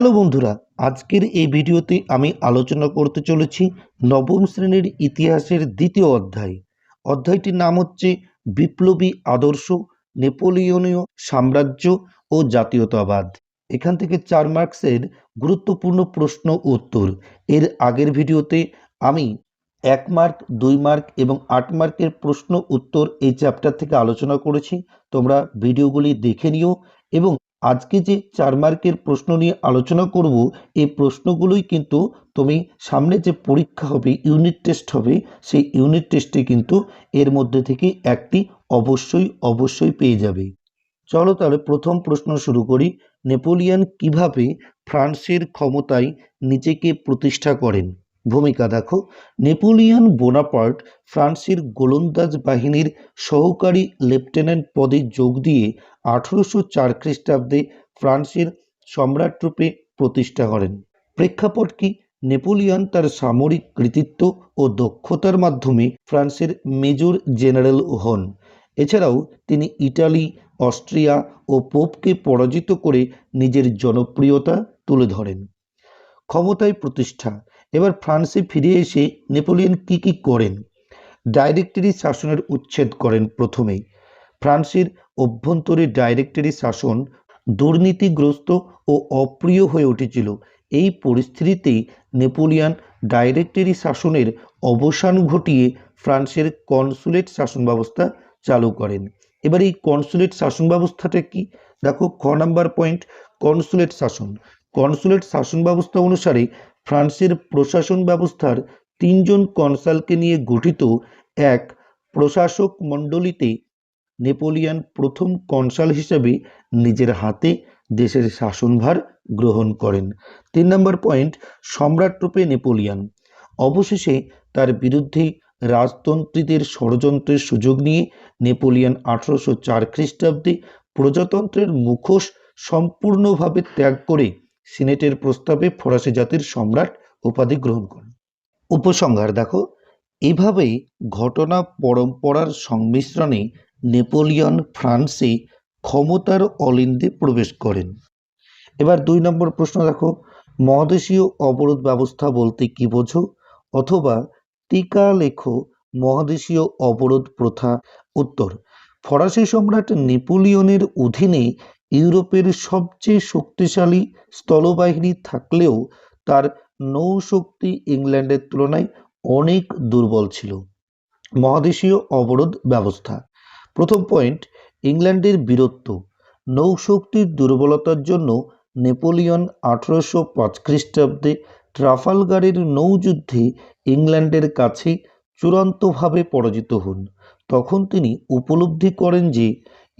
Hello বন্ধুরা, আজকের এই ভিডিওতে আমি আলোচনা করতে চলেছি নবম শ্রেণির ইতিহাসের দ্বিতীয় অধ্যায়। অধ্যায়টির নাম হচ্ছে বিপ্লবী আদর্শ, নেপোলিয়নীয় সাম্রাজ্য ও জাতীয়তাবাদ। এখান থেকে চার মার্কসের গুরুত্বপূর্ণ প্রশ্ন উত্তর। এর আগের ভিডিওতে আমি এক মার্ক, দুই মার্ক এবং আট মার্কের প্রশ্ন উত্তর এই চ্যাপ্টার থেকে আলোচনা করেছি। তোমরা ভিডিওগুলি দেখে নিও এবং আজকে যে চার মার্কের প্রশ্ন নিয়ে আলোচনা করব, এই প্রশ্নগুলোই কিন্তু তুমি সামনে যে পরীক্ষা হবে ইউনিট টেস্ট হবে, সেই ইউনিট টেস্টে কিন্তু এর মধ্যে থেকে একটি অবশ্যই অবশ্যই পেয়ে যাবে। চলো তাহলে প্রথম প্রশ্ন শুরু করি। নেপোলিয়ান কীভাবে ফ্রান্সের ক্ষমতায় নিজেকে প্রতিষ্ঠা করেন? ভূমিকা দেখো। নেপোলিয়ান বোনাপার্ট ফ্রান্সের গোলন্দাজ বাহিনীর সহকারী লেফটেন্যান্ট পদে যোগ দিয়ে আঠেরোশো চার খ্রিস্টাব্দে ফ্রান্সের সম্রাট রূপে প্রতিষ্ঠা করেন। প্রেক্ষাপট কি? নেপোলিয়ন তার সামরিক কৃতিত্ব ও দক্ষতার মাধ্যমে ফ্রান্সের মেজর জেনারেল হন। এছাড়াও তিনি ইটালি, অস্ট্রিয়া ও পোপকে পরাজিত করে নিজের জনপ্রিয়তা তুলে ধরেন। ক্ষমতায় প্রতিষ্ঠা এবার ফ্রান্সে ফিরে এসে নেপোলিয়ন কি কি করেন? ডাইরেক্টরি শাসনের উচ্ছেদ করেন প্রথমেই। ফ্রান্সের অভ্যন্তরে ডাইরেক্টরি শাসন দুর্নীতিগ্রস্ত ও অপ্রিয় হয়ে উঠেছিল। এই পরিস্থিতিতেই নেপোলিয়ান ডাইরেক্টরি শাসনের অবসান ঘটিয়ে ফ্রান্সের কনসুলেট শাসন ব্যবস্থা চালু করেন। এবার এই কনসুলেট শাসন ব্যবস্থাটা কি? দেখো, খ নাম্বার পয়েন্ট, কনসুলেট শাসন। কনসুলেট শাসন ব্যবস্থা অনুসারে ফ্রান্সের প্রশাসন ব্যবস্থার তিনজন কনসালকে নিয়ে গঠিত এক প্রশাসক মণ্ডলীতে নেপোলিয়ান প্রথম কনসাল হিসেবে নিজের হাতে দেশের শাসনভার গ্রহণ করেন। তিন নম্বর পয়েন্ট, সম্রাট রূপে নেপোলিয়ান। অবশেষে তার বিরুদ্ধে রাজতন্ত্রীদের ষড়যন্ত্রের সুযোগ নিয়ে নেপোলিয়ান আঠারোশো চার খ্রিস্টাব্দে প্রজাতন্ত্রের মুখোশ সম্পূর্ণভাবে ত্যাগ করে সিনেটের প্রস্তাবে ফরাসি জাতির সম্রাট উপাধি গ্রহণ করেন। উপসংহার, দেখো, এভাবেই ঘটনা পরম্পরার সংমিশ্রণে নেপোলিয়ন ফ্রান্সে ক্ষমতার অলিন্দে প্রবেশ করেন। এবার দুই নম্বর প্রশ্ন, দেখো, মহাদেশীয় অবরোধ ব্যবস্থা বলতে কি বোঝো? অথবা টিকা লেখো, মহাদেশীয় অবরোধ প্রথা, উত্তর, ফরাসি সম্রাট নেপোলিয়নের অধীনে ইউরোপের সবচেয়ে শক্তিশালী স্থলবাহিনী থাকলেও তার নৌশক্তি ইংল্যান্ডের তুলনায় অনেক দুর্বল ছিল। মহাদেশীয় অবরোধ ব্যবস্থা। প্রথম পয়েন্ট, ইংল্যান্ডের বীরত্ব। নৌশক্তির দুর্বলতার জন্য নেপোলিয়ন আঠারোশো পাঁচ খ্রিস্টাব্দে ট্রাফালগারের নৌযুদ্ধে ইংল্যান্ডের কাছে চূড়ান্তভাবে পরাজিত হন। তখন তিনি উপলব্ধি করেন যে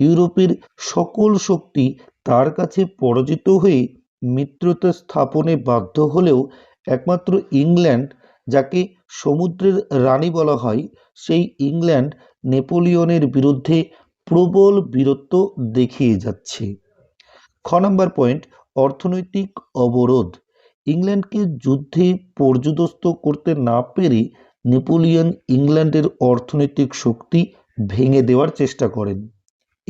ইউরোপের সকল শক্তি তার কাছে পরাজিত হয়ে মিত্রতা স্থাপনে বাধ্য হলেও একমাত্র ইংল্যান্ড, যাকে সমুদ্রের রানী বলা হয়, সেই ইংল্যান্ড নেপোলিয়নের বিরুদ্ধে প্রবল বীরত্ব দেখিয়ে যাচ্ছে। খ নম্বর পয়েন্ট, অর্থনৈতিক অবরোধ। ইংল্যান্ডকে যুদ্ধে পর্যুদস্ত করতে না পেরে নেপোলিয়ন ইংল্যান্ডের অর্থনৈতিক শক্তি ভেঙে দেওয়ার চেষ্টা করেন।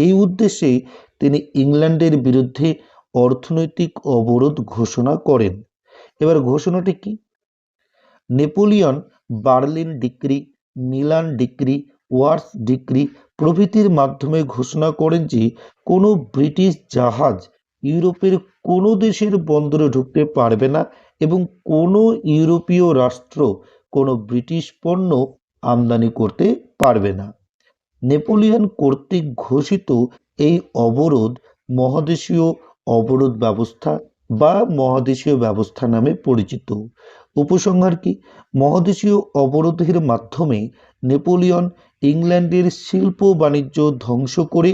এই উদ্দেশ্যে তিনি ইংল্যান্ডের বিরুদ্ধে অর্থনৈতিক অবরোধ ঘোষণা করেন। এবার ঘোষণাটি কি? Napoleon, Berlin decree, Milan decree, Warsaw decree প্রভৃতির মাধ্যমে ঘোষণা করেন যে কোনো ব্রিটিশ জাহাজ ইউরোপের কোনো দেশের বন্দরে ঢুকতে পারবে না এবং কোনো ইউরোপীয় রাষ্ট্র কোনো ব্রিটিশ পণ্য আমদানি করতে পারবে না। নেপোলিয়ন কর্তৃক ঘোষিত এই অবরোধ মহাদেশীয় অবরোধ ব্যবস্থা বা মহাদেশীয় ব্যবস্থা নামে পরিচিত। উপসংহার কি? মহাদেশীয় অবরোধের মাধ্যমে নেপোলিয়ন ইংল্যান্ডের শিল্প বাণিজ্য ধ্বংস করে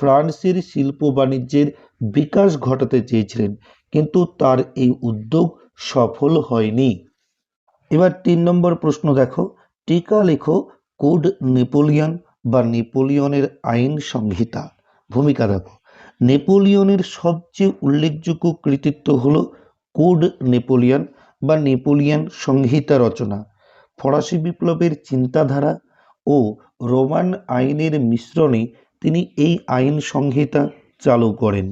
ফ্রান্সের শিল্প বাণিজ্যের বিকাশ ঘটাতে চেয়েছিলেন, কিন্তু তার এই উদ্যোগ সফল হয়নি। এবার তিন নম্বর প্রশ্ন দেখো। টিকা লেখো, কোড নেপোলিয়ন। বা নেপোলিয়নের আইন সংহিতা। ভূমিকা দেখো। নেপোলিয়নের সবচেয়ে উল্লেখযোগ্য কৃতিত্ব হল কোড নেপোলিয়ন বা নেপোলিয়ান সংহিতা রচনা, ফরাসি বিপ্লবের চিন্তাধারা ও রোমান আইনের মিশ্রণে তিনি এই আইন সংহিতা চালু করেন।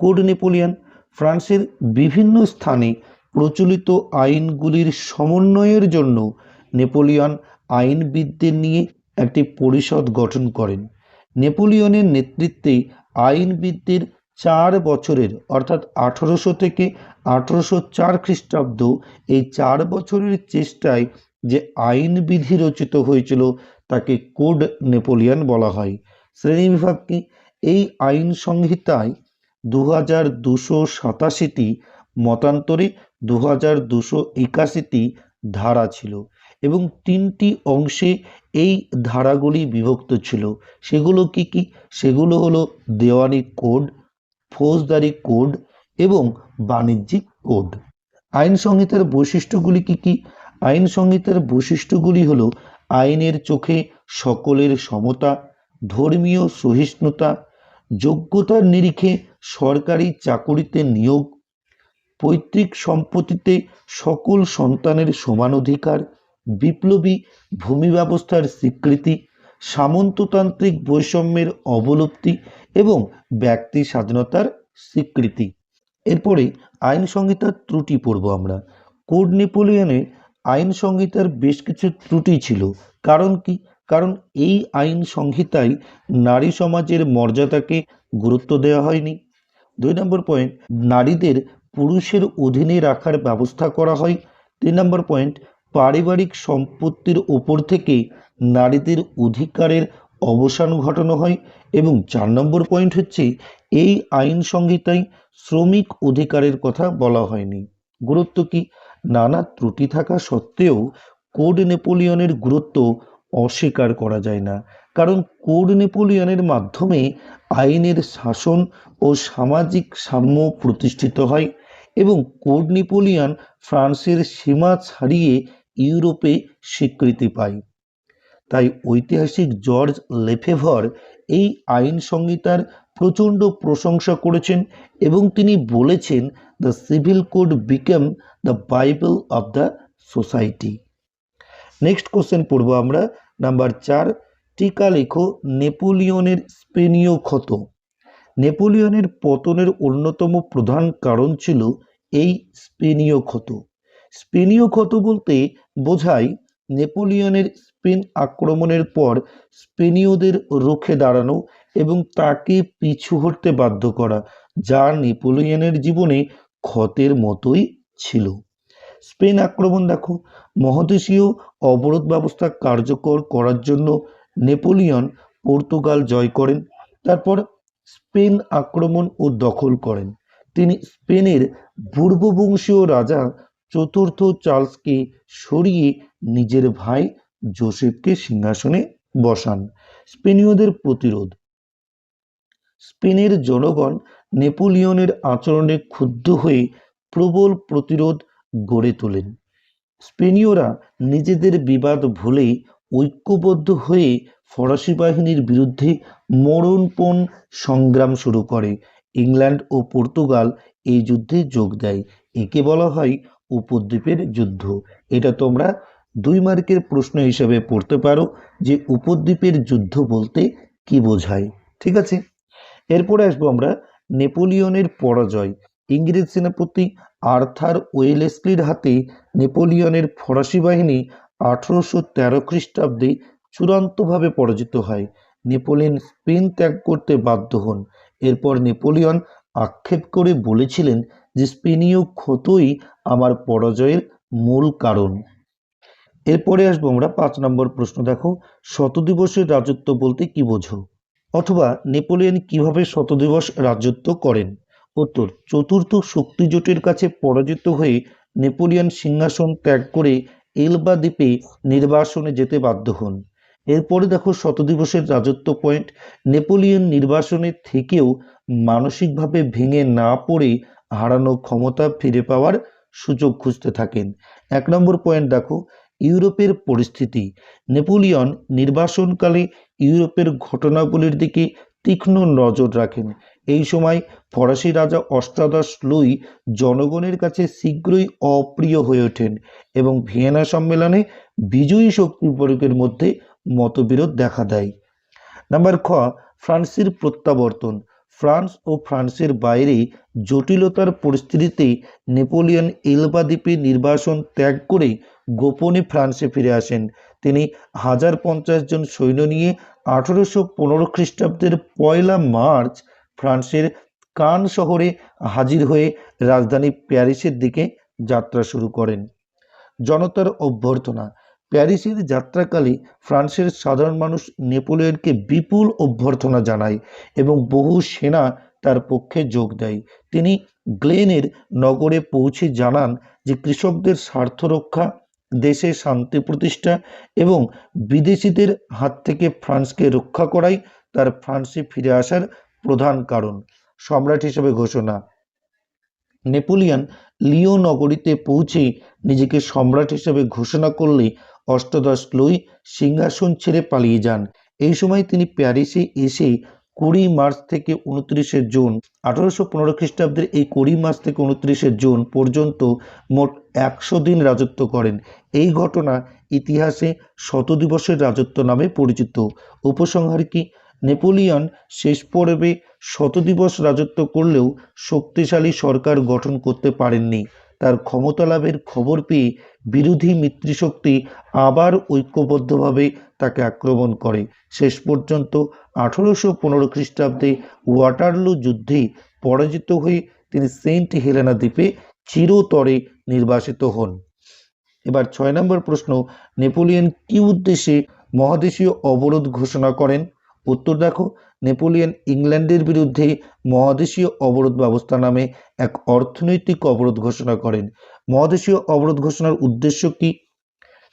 কোড নেপোলিয়ান ফ্রান্সের বিভিন্ন স্থানে প্রচলিত আইনগুলির সমন্বয়ের জন্য নেপোলিয়ন আইনবিদদের নিয়ে একটি পরিষদ গঠন করেন। নেপোলিয়নের নেতৃত্বে আইনবিদদের চার বছরের, অর্থাৎ আঠেরোশো থেকে আঠেরোশো চার খ্রিস্টাব্দ এই চার বছরের চেষ্টায় যে আইনবিধি রচিত হয়েছিল তাকে কোড নেপোলিয়ন বলা হয়। শ্রেণীবিভাগ কি? এই আইন সংহিতায় দু হাজার দুশো সাতাশিটি, মতান্তরে দু হাজার দুশো একাশিটি ধারা ছিল। এবং তিনটি অংশে এই ধারাগুলি বিভক্ত ছিল। সেগুলো কি কি? সেগুলো হলো দেওয়ানি কোড, ফৌজদারি কোড এবং বাণিজ্যিক কোড। আইন সংহিতার বৈশিষ্ট্যগুলি কি কি? আইন সংহিতার বৈশিষ্ট্যগুলি হলো আইনের চোখে সকলের সমতা, ধর্মীয় সহিষ্ণুতা যোগ্যতার নিরিখে সরকারি চাকুরিতে নিয়োগ, পৈতৃক সম্পত্তিতে সকল সন্তানের সমান অধিকার বিপ্লবী ভূমি ব্যবস্থার স্বীকৃতি, সামন্ততান্ত্রিক বৈষম্যের অবলুপ্তি এবং ব্যক্তি স্বাধীনতার স্বীকৃতি। এরপরে আইন সংহিতার ত্রুটি পড়ব আমরা। কোড নেপোলিয়নে আইন সংহিতার বেশ কিছু ত্রুটি ছিল। কারণ কি? কারণ এই আইন সংহিতায় নারী সমাজের মর্যাদাকে গুরুত্ব দেওয়া হয়নি। দুই নম্বর পয়েন্ট, নারীদের পুরুষের অধীনে রাখার ব্যবস্থা করা হয়। তিন নম্বর পয়েন্ট পারিবারিক সম্পত্তির ওপর থেকে নারীদের অধিকারের অবসান ঘটানো হয় এবং চার নম্বর পয়েন্ট হচ্ছে এই আইন সংহিতায় শ্রমিক অধিকারের কথা বলা হয়নি। গুরুত্ব কি? নানা ত্রুটি থাকা সত্ত্বেও কোড নেপোলিয়নের গুরুত্ব অস্বীকার করা যায় না। কারণ কোড নেপোলিয়নের মাধ্যমে আইনের শাসন ও সামাজিক সাম্য প্রতিষ্ঠিত হয় এবং কোড নেপোলিয়ন ফ্রান্সের সীমা ছাড়িয়ে ইউরোপে স্বীকৃতি পায়। তাই ঐতিহাসিক জর্জ লেফেভর এই আইন সংহিতার প্রচণ্ড প্রশংসা করেছেন এবং তিনি বলেছেন the civil code became the bible of the society next question পড়ব আমরা। নাম্বার চার, টিকা লেখো নেপোলিয়নের স্পেনীয় ক্ষত। নেপোলিয়নের পতনের অন্যতম প্রধান কারণ ছিল এই স্পেনীয় ক্ষত। স্পেনীয় ক্ষত বলতে বোঝায় নেপোলিয়নের স্পেন আক্রমণের পর স্পেনীয়দের রুখে দাঁড়ানো এবং তাকে পিছু হটতে বাধ্য করা, যা নেপোলিয়নের জীবনে ক্ষতের মতোই ছিল। স্পেন আক্রমণ দেখো, মহাদেশীয় অবরোধ ব্যবস্থা কার্যকর করার জন্য নেপোলিয়ন পর্তুগাল জয় করেন, তারপর স্পেন আক্রমণ ও দখল করেন। তিনি স্পেনের পূর্ববংশীয় রাজা চতুর্থ চার্লসকে সরিয়ে নিজের ভাই জোসেফকে সিংহাসনে বসান। স্পেনীয়দের প্রতিরোধ। স্পেনের জনগণ নেপোলিয়নের আচরণে ক্ষুব্ধ হয়ে প্রবল প্রতিরোধ গড়ে তোলেন। স্পেনীয়রা নিজেদের বিবাদ ভুলে ঐক্যবদ্ধ হয়ে ফরাসি বাহিনীর বিরুদ্ধে মরণপণ সংগ্রাম শুরু করে। ইংল্যান্ড ও পর্তুগাল এই যুদ্ধে যোগ দেয়। একে বলা হয় উপদ্বীপের যুদ্ধ। এটা তোমরা দুই মার্কের প্রশ্ন হিসেবে পড়তে পারো যে উপদ্বীপের যুদ্ধ বলতে কি বোঝায়। ঠিক আছে? এরপরে আসব আমরা নেপোলিয়নের পরাজয়। ইংরেজ সেনাপতি আর্থার ওয়েলেসলির হাতে নেপোলিয়নের ফরাসি বাহিনী আঠারোশো তেরো খ্রিস্টাব্দে চূড়ান্তভাবে পরাজিত হয়। নেপোলিয়ন স্পেন ত্যাগ করতে বাধ্য হন। এরপর নেপোলিয়ন আক্ষেপ করে বলেছিলেন যে স্পেনীয় ক্ষতই আমার পরাজয়ের মূল কারণ। এরপরে আসব আমরা পাঁচ নম্বর প্রশ্ন। দেখো, শতদিবসের রাজত্ব বলতে কি বোঝো? অথবা নেপোলিয়ন কীভাবে শতদিবস রাজত্ব করেন? উত্তর, চতুর্থ শক্তিজোটের কাছে পরাজিত হয়ে নেপোলিয়ন সিংহাসন ত্যাগ করে এলবা দ্বীপে নির্বাসনে যেতে বাধ্য হন। এরপরে দেখো, শতদিবসের রাজত্ব পয়েন্ট নেপোলিয়ন নির্বাসনে থেকেও মানসিকভাবে ভেঙে না পড়ে হারানো ক্ষমতা ফিরে পাওয়ার সুযোগ খুঁজতে থাকেন। এক নম্বর পয়েন্ট দেখো, ইউরোপের পরিস্থিতি। নেপোলিয়ন নির্বাসনকালে ইউরোপের ঘটনাগুলির দিকে তীক্ষ্ণ নজর রাখেন। এই সময় ফরাসি রাজা অষ্টাদশ লুই জনগণের কাছে শীঘ্রই অপ্রিয় হয়ে ওঠেন এবং ভিয়েনা সম্মেলনে বিজয়ী শক্তি শক্তিবর্গের মধ্যে মতবিরোধ দেখা দেয়। নাম্বার খ, ফ্রান্সের প্রত্যাবর্তন। ফ্রান্স ও ফ্রান্সের বাইরে জটিলতার পরিস্থিতিতে নেপোলিয়ন এলবা দ্বীপে নির্বাসন ত্যাগ করে গোপনে ফ্রান্সে ফিরে আসেন। তিনি হাজার পঞ্চাশ জন সৈন্য নিয়ে আঠেরোশো পনেরো খ্রিস্টাব্দের পয়লা মার্চ ফ্রান্সের কান শহরে হাজির হয়ে রাজধানী প্যারিসের দিকে যাত্রা শুরু করেন। জনতার অভ্যর্থনা প্যারিসের যাত্রাকালে ফ্রান্সের সাধারণ মানুষ নেপোলিয়নকে বিপুল অভ্যর্থনা জানায় এবং বহু সেনা তার পক্ষে যোগ দেয়। তিনি গ্লেনের নগরে পৌঁছে জানান যে কৃষকদের স্বার্থ রক্ষা, দেশে শান্তি প্রতিষ্ঠা এবং বিদেশিদের হাত থেকে ফ্রান্সকে রক্ষা করাই তার ফ্রান্সে ফিরে আসার প্রধান কারণ। সম্রাট হিসেবে ঘোষণা, নেপোলিয়ান লিও নগরীতে পৌঁছে নিজেকে সম্রাট হিসেবে ঘোষণা করলে অষ্টাদশ লুই সিংহাসন ছেড়ে পালিয়ে যান। এই সময় তিনি প্যারিসে এসে কুড়ি মার্চ থেকে উনত্রিশে জুন, আঠারোশো পনেরো খ্রিস্টাব্দের এই কুড়ি মার্চ থেকে উনত্রিশে জুন পর্যন্ত মোট একশো দিন রাজত্ব করেন। এই ঘটনা ইতিহাসে শত দিবসের রাজত্ব নামে পরিচিত। উপসংহার কি নেপোলিয়ন শেষ পর্বে শতদিবস রাজত্ব করলেও শক্তিশালী সরকার গঠন করতে পারেননি। তার ক্ষমতা লাভের খবর পেয়ে বিরোধী মিত্রশক্তি আবার ঐক্যবদ্ধভাবে তাকে আক্রমণ করে। শেষ পর্যন্ত আঠারোশো পনেরো খ্রিস্টাব্দে ওয়াটারলু যুদ্ধে পরাজিত হয়ে তিনি সেন্ট হেলেনা দ্বীপে চিরতরে নির্বাসিত হন। এবার ছয় নম্বর প্রশ্ন, নেপোলিয়ন কি উদ্দেশ্যে মহাদেশীয় অবরোধ ঘোষণা করেন? উত্তর দেখো নেপোলিয়ন ইংল্যান্ডের বিরুদ্ধে মহাদেশীয় অবরোধ ব্যবস্থা নামে এক অর্থনৈতিক অবরোধ ঘোষণা করেন। মহাদেশীয় অবরোধ ঘোষণার উদ্দেশ্য কি?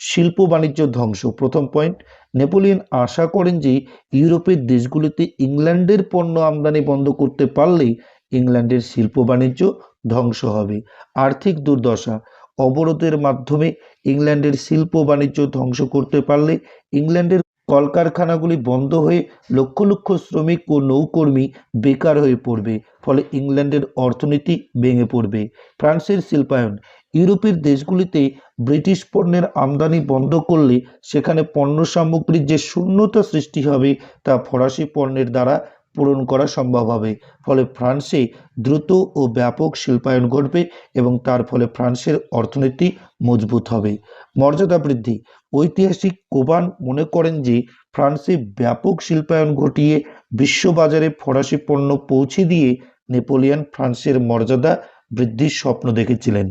শিল্প বাণিজ্য ধ্বংস। প্রথম পয়েন্ট, নেপোলিয়ন আশা করেন যে ইউরোপের দেশগুলিতে ইংল্যান্ডের পণ্য আমদানি বন্ধ করতে পারলেই ইংল্যান্ডের শিল্প বাণিজ্য ধ্বংস হবে। আর্থিক দুর্দশা। অবরোধের মাধ্যমে ইংল্যান্ডের শিল্প বাণিজ্য ধ্বংস করতে পারলে ইংল্যান্ডের কলকারখানাগুলি বন্ধ হয়ে লক্ষ লক্ষ শ্রমিক ও নৌকর্মী বেকার হয়ে পড়বে, ফলে ইংল্যান্ডের অর্থনীতি ভেঙে পড়বে। ফ্রান্সের শিল্পায়ন, ইউরোপের দেশগুলিতে ব্রিটিশ পণ্যের আমদানি বন্ধ করলে সেখানে পণ্য সামগ্রীর যে শূন্যতা সৃষ্টি হবে তা ফরাসি পণ্যের দ্বারা পূরণ করা সম্ভব হবে। ফলে ফ্রান্সে দ্রুত ও ব্যাপক শিল্পায়ন ঘটবে এবং তার ফলে ফ্রান্সের অর্থনীতি মজবুত হবে। মর্যাদা বৃদ্ধি। ঐতিহাসিক কোবান মনে করেন যে, ফ্রান্সে ব্যাপক শিল্পায়ন ঘটিয়ে বিশ্ববাজারে ফরাসি পণ্য পৌঁছে দিয়ে নেপোলিয়ান ফ্রান্সের মর্যাদা বৃদ্ধির স্বপ্ন দেখেছিলেন।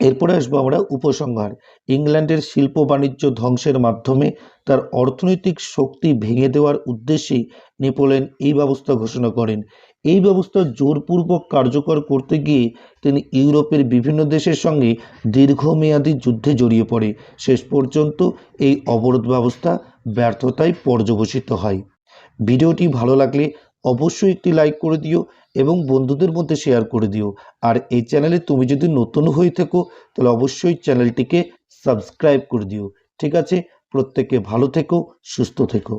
এরপরে আসব আমরা উপসংহার। ইংল্যান্ডের শিল্প বাণিজ্য ধ্বংসের মাধ্যমে তার অর্থনৈতিক শক্তি ভেঙে দেওয়ার উদ্দেশ্যে নেপোলিয়ন এই ব্যবস্থা ঘোষণা করেন। এই ব্যবস্থা জোরপূর্বক কার্যকর করতে গিয়ে তিনি ইউরোপের বিভিন্ন দেশের সঙ্গে দীর্ঘমেয়াদী যুদ্ধে জড়িয়ে পড়ে। শেষ পর্যন্ত এই অবরোধ ব্যবস্থা ব্যর্থতায় পর্যবসিত হয়। ভিডিওটি ভালো লাগলে অবশ্যই একটি লাইক করে দিও এবং বন্ধুদের মধ্যে শেয়ার করে দিও। আর এই চ্যানেলে তুমি যদি নতুন হয়ে থাকো, তাহলে অবশ্যই চ্যানেলটিকে সাবস্ক্রাইব করে দিও। ঠিক আছে? প্রত্যেকে ভালো থেকো, সুস্থ থেকো।